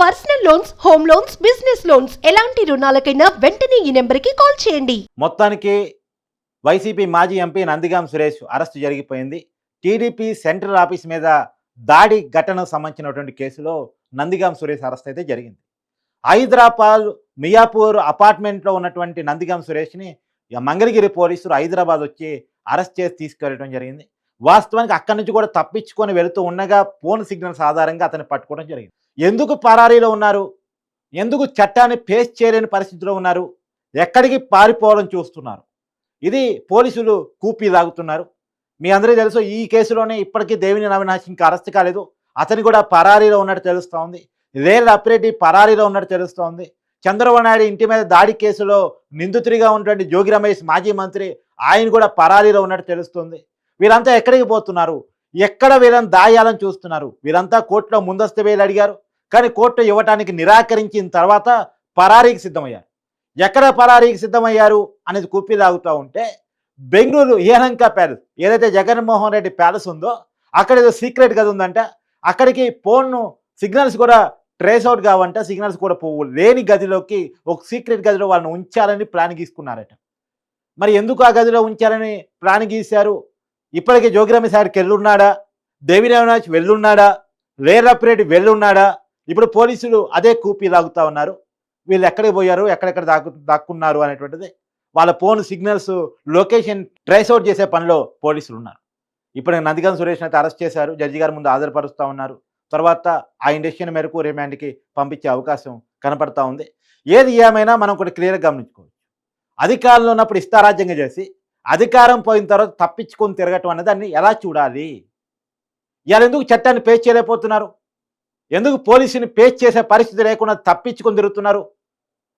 Personal loans home loans business loans ఎలాంటి రుణాలకైనా వెంటనే ఈ నెంబర్కి కాల్ చేయండి. మొత్తానికి వైసీపీ మాజీ ఎంపీ నందిగాం సురేష్ అరెస్టు జరిగిపోయింది. టీడీపీ సెంట్రల్ ఆఫీస్ మీద దాడి ఘటనకు సంబంధించినటువంటి కేసులో నందిగాం సురేష్ అరెస్ట్ అయితే జరిగింది. హైదరాబాద్ మియాపూర్ అపార్ట్మెంట్లో ఉన్నటువంటి నందిగాం సురేష్ని మంగళగిరి పోలీసులు హైదరాబాద్ వచ్చి అరెస్ట్ చేసి తీసుకెళ్ళడం జరిగింది. వాస్తవానికి అక్కడి నుంచి కూడా తప్పించుకొని వెళుతూ ఉండగా ఫోన్ సిగ్నల్స్ ఆధారంగా అతన్ని పట్టుకోవడం జరిగింది. ఎందుకు పరారీలో ఉన్నారు? ఎందుకు చట్టాన్ని ఫేస్ చేయలేని పరిస్థితిలో ఉన్నారు? ఎక్కడికి పారిపోవడం చూస్తున్నారు? ఇది పోలీసులు కూపీ లాగుతున్నారు మీ అందరికీ తెలుసు ఈ కేసులోనే ఇప్పటికీ దేవిని అవినాష్ ఇంకా అరెస్ట్ కాలేదు. అతని కూడా పరారీలో ఉన్నట్టు తెలుస్తూ ఉంది. రేల్ అప్రెడ్డి పరారీలో ఉన్నట్టు తెలుస్తోంది చంద్రబాబు నాయుడు ఇంటి మీద దాడి కేసులో నిందితుడిగా ఉన్నటువంటి జోగి రమేష్ మాజీ మంత్రి ఆయన కూడా పరారీలో ఉన్నట్టు తెలుస్తుంది. వీరంతా ఎక్కడికి పోతున్నారు? ఎక్కడ వీళ్ళని దాయాలని చూస్తున్నారు? వీరంతా కోర్టులో ముందస్తు వేలు అడిగారు. కానీ కోర్టు ఇవ్వటానికి నిరాకరించిన తర్వాత పరారీకి సిద్ధమయ్యారు. ఎక్కడ పరారీకి సిద్ధమయ్యారు అనేది కుప్పి తాగుతూ ఉంటే బెంగళూరు ఏలంక ప్యాలెస్ ఏదైతే జగన్మోహన్ రెడ్డి ప్యాలెస్ ఉందో అక్కడ ఏదో సీక్రెట్ గది ఉందంట. అక్కడికి ఫోన్ను సిగ్నల్స్ కూడా ట్రేస్ అవుట్ కావంట. సిగ్నల్స్ కూడా పోవు లేని గదిలోకి ఒక సీక్రెట్ గదిలో వాళ్ళని ఉంచాలని ప్లాన్ గీసుకున్నారట. మరి ఎందుకు ఆ గదిలో ఉంచాలని ప్లాన్ గీశారు? ఇప్పటికే జోగిరామి సార్కి వెళ్ళున్నాడా దేవి వెళ్ళున్నాడా? రేరప్రెడ్డి వెళ్ళున్నాడా? ఇప్పుడు పోలీసులు అదే కూపీ లాగుతా ఉన్నారు. వీళ్ళు ఎక్కడికి పోయారు? ఎక్కడెక్కడ దాక్కు దాక్కున్నారు అనేటువంటిది. వాళ్ళ phone signals location trace out చేసే పనిలో పోలీసులు ఉన్నారు. ఇప్పుడు నందిగం సురేష్ అయితే అరెస్ట్ చేశారు. జడ్జి గారి ముందు హాజరుపరుస్తూ ఉన్నారు. తర్వాత ఆ ఇండక్షన్ మేరకు రిమాండ్కి పంపించే అవకాశం కనపడతా ఉంది. ఏది ఏమైనా మనం ఒకటి క్లియర్గా గమనించుకోవచ్చు. అధికారంలో ఉన్నప్పుడు ఇష్టారాజ్యంగా చేసి అధికారం పోయిన తర్వాత తప్పించుకొని తిరగటం అనే దాన్ని ఎలా చూడాలి? ఇలా ఎందుకు చట్టాన్ని పేచ్ చేయలేకపోతున్నారు? ఎందుకు పోలీసుని పేచ్ చేసే పరిస్థితి లేకుండా తప్పించుకొని తిరుగుతున్నారు?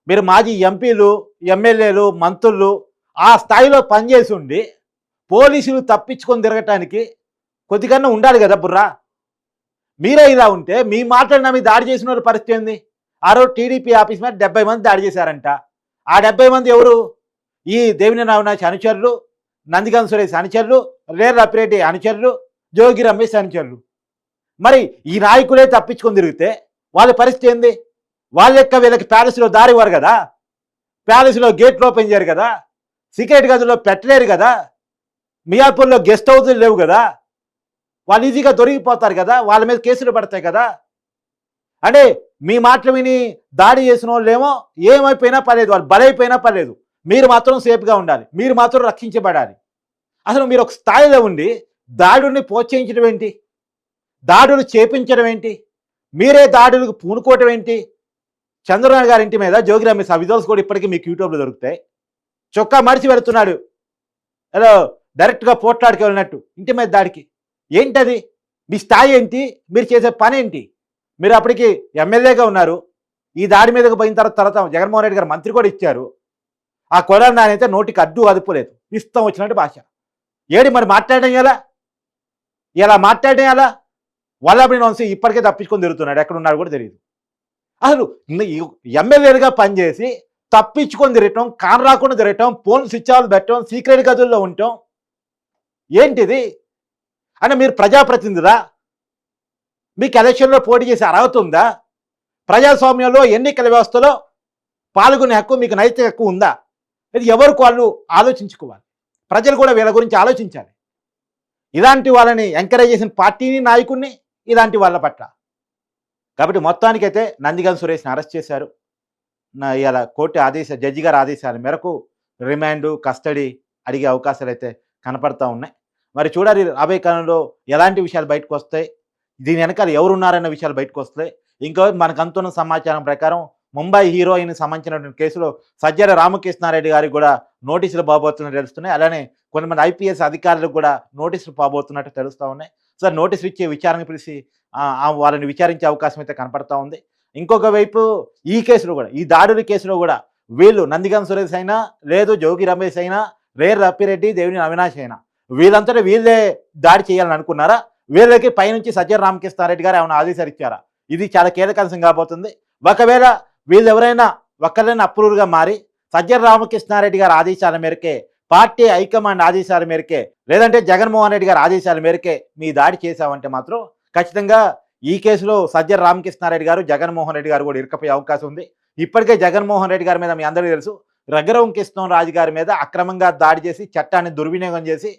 మీరు మాజీ ఎంపీలు ఎమ్మెల్యేలు మంత్రులు ఆ స్థాయిలో పనిచేసి ఉండి పోలీసులు తప్పించుకొని తిరగటానికి కొద్దికన్నా ఉండాలి కదా బుర్రా? మీరే ఇలా ఉంటే మీ మాటలు మీ దాడి చేసిన వాళ్ళ పరిస్థితి ఏంది? ఆ రోజు టీడీపీ ఆఫీస్ మీద డెబ్బై మంది దాడి చేశారంట. ఆ డెబ్బై మంది ఎవరు? ఈ దేవిని అవినాష్ అనుచరులు నందిగం సురేష్ అనుచరులు రేర్ అప్పిరెడ్డి అనుచరులు జోగి రమేష్ అనుచరులు. మరి ఈ నాయకులే తప్పించుకొని తిరిగితే వాళ్ళ పరిస్థితి ఏంది? వాళ్ళ యొక్క వీళ్ళకి ప్యాలెస్లో దారి ఇవ్వరు కదా? ప్యాలెస్లో గేట్లు ఓపెన్ చేయరు కదా? సీక్రెట్ గదిలో పెట్టలేరు కదా? మియాపూర్లో గెస్ట్ హౌస్లు లేవు కదా? వాళ్ళు ఈజీగా దొరికిపోతారు కదా? వాళ్ళ మీద కేసులు పడతాయి కదా? అంటే మీ మాటలు విని దాడి చేసిన వాళ్ళేమో ఏమైపోయినా పర్లేదు వాళ్ళు బలైపోయినా పర్లేదు. మీరు మాత్రం సేఫ్గా ఉండాలి. మీరు మాత్రం రక్షించబడాలి. అసలు మీరు ఒక స్థాయిలో ఉండి దాడుల్ని ప్రోత్సహించడం ఏంటి? దాడులు చేపించడం ఏంటి? మీరే దాడులకు పూనుకోవటం ఏంటి? చంద్రబాబు గారి ఇంటి మీద జోగి రమేష్ ఆ విజువల్స్ కూడా ఇప్పటికీ మీకు యూట్యూబ్లో దొరుకుతాయి. చొక్కా మడిచి వెళుతున్నాడు ఏదో డైరెక్ట్గా పోట్లాడికి వెళ్ళినట్టు ఇంటి మీద దాడికి. ఏంటది? మీ స్థాయి ఏంటి? మీరు చేసే పని ఏంటి? మీరు అప్పటికి ఎమ్మెల్యేగా ఉన్నారు. ఈ దాడి మీదకి పోయిన తర్వాత తర్వాత జగన్మోహన్ రెడ్డి గారు మంత్రి కూడా ఇచ్చారు. ఆ కొడాలి నానైతే నోటికి అడ్డు అదుపులేదు. ఇష్టం వచ్చినట్టు భాష. ఏడి మరి మాట్లాడడం ఎలా? ఇలా మాట్లాడడం ఎలా? వల్లభి వంశీ ఇప్పటికే తప్పించుకొని తిరుగుతున్నాడు. ఎక్కడ ఉన్నాడు కూడా తెలియదు అసలు ఎమ్మెల్యేలుగా పనిచేసి తప్పించుకొని తిరగటం కాన్ రాకుండా తిరగటం ఫోన్ స్విచ్ ఆఫ్ పెట్టడం సీక్రెట్ గదుల్లో ఉండటం ఏంటిది? అంటే మీరు ప్రజాప్రతినిధిరా మీకు ఎలక్షన్లో పోటీ చేసే అర్హత ఉందా? ప్రజాస్వామ్యంలో ఎన్నికల వ్యవస్థలో పాల్గొనే హక్కు మీకు నైతిక హక్కు ఉందా? ఇది ఎవరికి వాళ్ళు ఆలోచించుకోవాలి? ప్రజలు కూడా వీళ్ళ గురించి ఆలోచించాలి. ఇలాంటి వాళ్ళని ఎంకరేజ్ చేసిన పార్టీని నాయకుడిని ఇలాంటి వాళ్ళ పట్ల. కాబట్టి మొత్తానికైతే నందిగం సురేష్ని అరెస్ట్ చేశారు. నా ఇలా కోర్టు ఆదేశ జడ్జి గారి ఆదేశాల మేరకు రిమాండ్ కస్టడీ అడిగే అవకాశాలు అయితే కనపడతా ఉన్నాయి. మరి చూడాలి రాబోయే కాలంలో ఎలాంటి విషయాలు బయటకు వస్తాయి దీని వెనకాల ఎవరున్నారన్న విషయాలు బయటకు వస్తాయి ఇంకో మనకు అందుతున్న సమాచారం ప్రకారం ముంబై హీరోయిన్ సంబంధించినటువంటి కేసులో సజ్జల రామకృష్ణారెడ్డి గారికి కూడా నోటీసులు పోబోతున్నట్టు తెలుస్తున్నాయి. అలానే కొంతమంది ఐపీఎస్ అధికారులకు కూడా నోటీసులు పోబోతున్నట్టు తెలుస్తూ ఉన్నాయి. సార్ నోటీసులు ఇచ్చే విచారణ పిలిచి వాళ్ళని విచారించే అవకాశం అయితే కనపడతా ఉంది. ఇంకొక వైపు ఈ కేసులో కూడా ఈ దాడుల కేసులో కూడా వీళ్ళు నందిగం సురేష్ అయినా లేదు జోగి రమేష్ అయినా రేర్ రప్పిరెడ్డి దేవిని అవినాష్ అయినా వీళ్ళంతటా వీళ్ళే దాడి చేయాలని అనుకున్నారా? వీళ్ళకి పైనుంచి సజ్జల రామకృష్ణారెడ్డి గారు ఏమైనా ఆదేశాలు ఇచ్చారా? ఇది చాలా కీలకాంశం కాబోతుంది. ఒకవేళ వీళ్ళు ఎవరైనా ఒక్కరైనా అప్రూవర్గా మారి సజ్జన రామకృష్ణారెడ్డి గారి ఆదేశాల మేరకే పార్టీ హైకమాండ్ ఆదేశాల మేరకే లేదంటే జగన్మోహన్ రెడ్డి గారి ఆదేశాల మేరకే మీ దాడి చేశామంటే మాత్రం ఖచ్చితంగా ఈ కేసులో సజ్జన రామకృష్ణారెడ్డి గారు జగన్మోహన్ రెడ్డి గారు కూడా ఇరకపోయే అవకాశం ఉంది. ఇప్పటికే జగన్మోహన్ రెడ్డి గారి మీద మీ అందరికీ తెలుసు రఘురాం రాజు గారి మీద అక్రమంగా దాడి చేసి చట్టాన్ని దుర్వినియోగం చేసి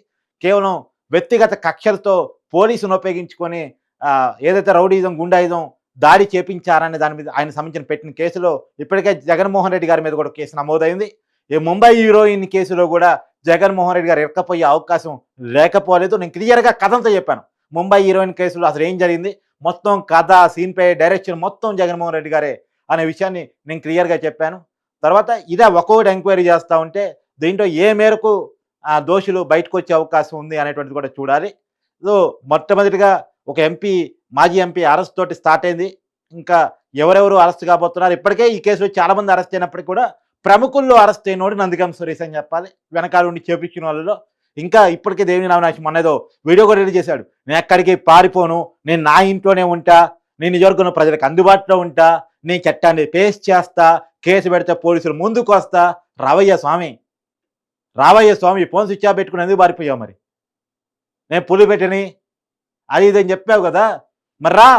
కేవలం వ్యక్తిగత కక్షలతో పోలీసును ఉపయోగించుకొని ఏదైతే రౌడీజం గుండాయిజం దాడి చేపించారనే దాని మీద ఆయన సంబంధించిన పెట్టిన కేసులో ఇప్పటికే జగన్మోహన్ రెడ్డి గారి మీద కూడా కేసు నమోదైంది. ఈ ముంబై హీరోయిన్ కేసులో కూడా జగన్మోహన్ రెడ్డి గారు ఎక్కపోయే అవకాశం లేకపోలేదు. నేను క్లియర్గా కథంతో చెప్పాను. ముంబై హీరోయిన్ కేసులో అసలు ఏం జరిగింది? మొత్తం కథ సీన్ పే డైరెక్షన్ మొత్తం జగన్మోహన్ రెడ్డి గారే అనే విషయాన్ని నేను క్లియర్గా చెప్పాను. తర్వాత ఇదే ఒక్కొక్కటి ఎంక్వైరీ చేస్తూ ఉంటే దీంట్లో ఏ మేరకు ఆ దోషులు బయటకు వచ్చే అవకాశం ఉంది అనేటువంటిది కూడా చూడాలి. సో మొట్టమొదటిగా ఒక ఎంపీ మాజీ ఎంపీ అరెస్ట్ తోటి స్టార్ట్ అయింది. ఇంకా ఎవరెవరు అరెస్ట్ కాబోతున్నారు? ఇప్పటికే ఈ కేసులో చాలా మంది అరెస్ట్ అయినప్పటికీ కూడా ప్రముఖుల్లో అరెస్ట్ అయినోడు నందిగం సురేష్ అని చెప్పాలి. వెనకాల ఉండి చేపించిన వాళ్ళలో. ఇంకా ఇప్పటికే దేవిని నామినేషన్ మొన్నదో వీడియో కూడా రిలీజ్ చేశాడు. నేను ఎక్కడికి పారిపోను? నేను నా ఇంట్లోనే ఉంటా. నేను నిజవర్గం ప్రజలకు అందుబాటులో ఉంటా. నేను చట్టాన్ని పేస్ చేస్తా. కేసు పెడితే పోలీసులు ముందుకు వస్తా. రావయ్య స్వామి. రావయ్య స్వామి ఫోన్ స్విచ్ ఆఫ్ పెట్టుకుని ఎందుకు పారిపోయావు మరి? నేను పులి పెట్టని. అది ఇది అని చెప్పావు కదా. మరి రా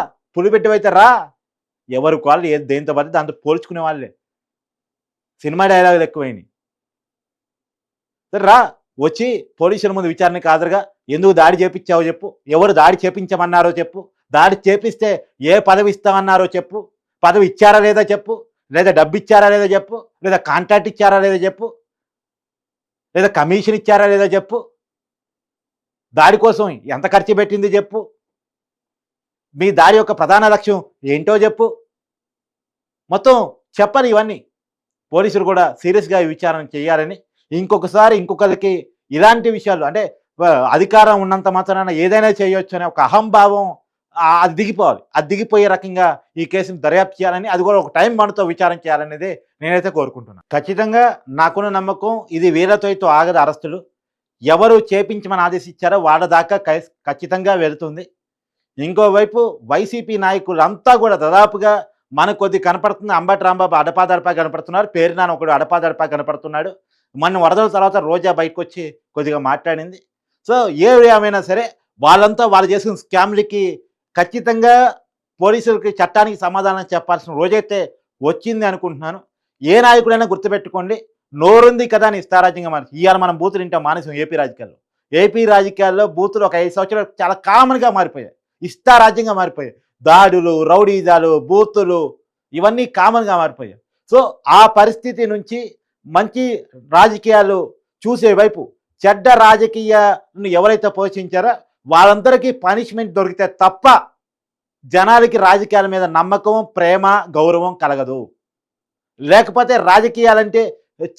అయితే రా. ఎవరు వాళ్ళు ఏది దేంతో పడితే దాంతో పోల్చుకునే వాళ్ళే. సినిమా డైలాగులు ఎక్కువైనాయి. సరే రా వచ్చి పోలీసుల ముందు విచారణకు హాజరుగా. ఎందుకు దాడి చేపించావో చెప్పు. ఎవరు దాడి చేపించమన్నారో చెప్పు. దాడి చేపిస్తే ఏ పదవి ఇస్తామన్నారో చెప్పు. పదవి ఇచ్చారా లేదా చెప్పు. లేదా డబ్బు ఇచ్చారా లేదా చెప్పు. లేదా కాంట్రాక్ట్ ఇచ్చారా లేదా చెప్పు. లేదా కమిషన్ ఇచ్చారా లేదా చెప్పు. దాడి కోసం ఎంత ఖర్చు పెట్టింది చెప్పు. మీ దారి యొక్క ప్రధాన లక్ష్యం ఏంటో చెప్పు. మొత్తం చెప్పాలి ఇవన్నీ. పోలీసులు కూడా సీరియస్గా విచారణ చేయాలని ఇంకొకసారి ఇంకొకరికి ఇలాంటి విషయాలు అంటే అధికారం ఉన్నంత మాత్రాన ఏదైనా చేయొచ్చు అనే ఒక అహంభావం అది దిగిపోవాలి. అది దిగిపోయే రకంగా ఈ కేసును దర్యాప్తు చేయాలని అది కూడా ఒక టైం మనతో విచారం చేయాలనేది నేనైతే కోరుకుంటున్నాను ఖచ్చితంగా నాకున్న నమ్మకం ఇది వీరతోతో ఆగదు అరెస్టులు. ఎవరు చేపించమని ఆదేశించారో వాళ్ళ దాకా ఖచ్చితంగా వెళుతుంది. ఇంకోవైపు వైసీపీ నాయకులు అంతా కూడా దాదాపుగా మనకు కొద్ది కనపడుతుంది. అంబటి రాంబాబు అడపాదడపా కనపడుతున్నారు. పేరునాన్న ఒకడు అడపాదడపా కనపడుతున్నాడు. మన వరదల తర్వాత రోజా బయటకు వచ్చి కొద్దిగా మాట్లాడింది. సో ఏ ఏమైనా సరే వాళ్ళంతా వాళ్ళు చేసిన స్కామ్లకి ఖచ్చితంగా పోలీసులకి చట్టానికి సమాధానం చెప్పాల్సిన రోజైతే వచ్చింది అనుకుంటున్నాను. ఏ నాయకుడైనా గుర్తుపెట్టుకోండి. నోరుంది కదా అని ఇస్తారాజ్యంగా మనకి ఇవాళ మనం బూతులు వింటాం మానేసం ఏపీ రాజకీయాల్లో. ఏపీ రాజకీయాల్లో బూతులు ఒక ఐదు సంవత్సరాలు చాలా కామన్గా మారిపోయాయి. ఇష్టారాజ్యంగా మారిపోయాయి. దాడులు రౌడీజాలు బూతులు ఇవన్నీ కామన్గా మారిపోయాయి. సో ఆ పరిస్థితి నుంచి మంచి రాజకీయాలు చూసే వైపు చెడ్డ రాజకీయాలను ఎవరైతే పోషించారో వాళ్ళందరికీ పనిష్మెంట్ దొరికితే తప్ప జనాలకి రాజకీయాల మీద నమ్మకం ప్రేమ గౌరవం కలగదు. లేకపోతే రాజకీయాలంటే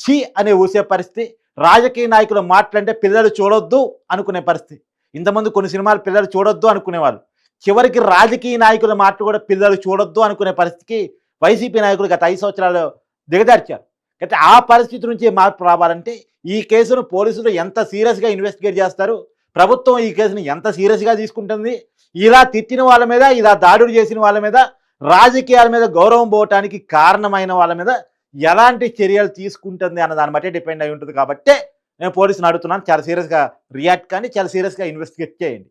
ఛీ అనే ఊసే పరిస్థితి. రాజకీయ నాయకులు మాట్లాడితే పిల్లలు చూడొద్దు అనుకునే పరిస్థితి. ఇంతమంది కొన్ని సినిమాలు పిల్లలు చూడొద్దు అనుకునేవాళ్ళు. చివరికి రాజకీయ నాయకుల మాట కూడా పిల్లలు చూడొద్దు అనుకునే పరిస్థితికి వైసీపీ నాయకులు గత ఐదు సంవత్సరాలు దిగదార్చారు అయితే ఆ పరిస్థితి నుంచి మార్పు రావాలంటే ఈ కేసును పోలీసులు ఎంత సీరియస్గా ఇన్వెస్టిగేట్ చేస్తారు? ప్రభుత్వం ఈ కేసును ఎంత సీరియస్గా తీసుకుంటుంది? ఇలా తిట్టిన వాళ్ళ మీద ఇలా దాడులు చేసిన వాళ్ళ మీద రాజకీయాల మీద గౌరవం పోవటానికి కారణమైన వాళ్ళ మీద ఎలాంటి చర్యలు తీసుకుంటుంది అన్న దాన్ని బట్టి డిపెండ్ అయి ఉంటుంది కాబట్టి నేను పోలీసుని అడుగుతున్నాను. చాలా సీరియస్గా రియాక్ట్ కానీ చాలా సీరియస్గా ఇన్వెస్టిగేట్ చేయండి.